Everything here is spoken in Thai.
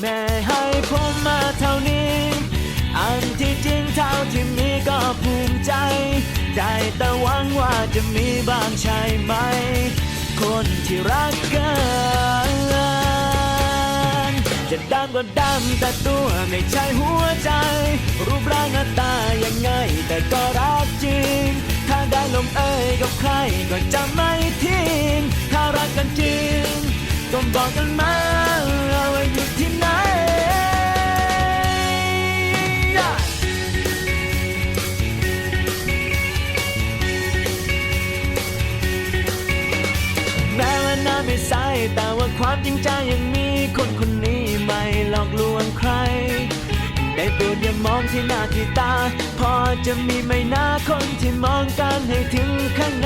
แม่ให้ผมมาเท่านี้ อันที่จริงเท่าที่มีก็ภูมิใจ ได้แต่หวังว่าจะมีบ้างใช่ไหม คนที่รักกันจะดำก็ดำแต่ตัวไม่ใช่หัวใจ รูปร่างหน้าตายังไง แต่ก็รักจริง ถ้าได้ลงเอยกับใครก็จะไม่ทิ้ง ถ้ารักกันจริง ก็บอกกันมา ความจริงใจยังมีคนคนนี้ไม่หลอกลวงใคร ได้โปรดอย่ามองที่หน้าที่ตา พอจะมีไม่น่าคนที่มองกันให้ถึงข้างใน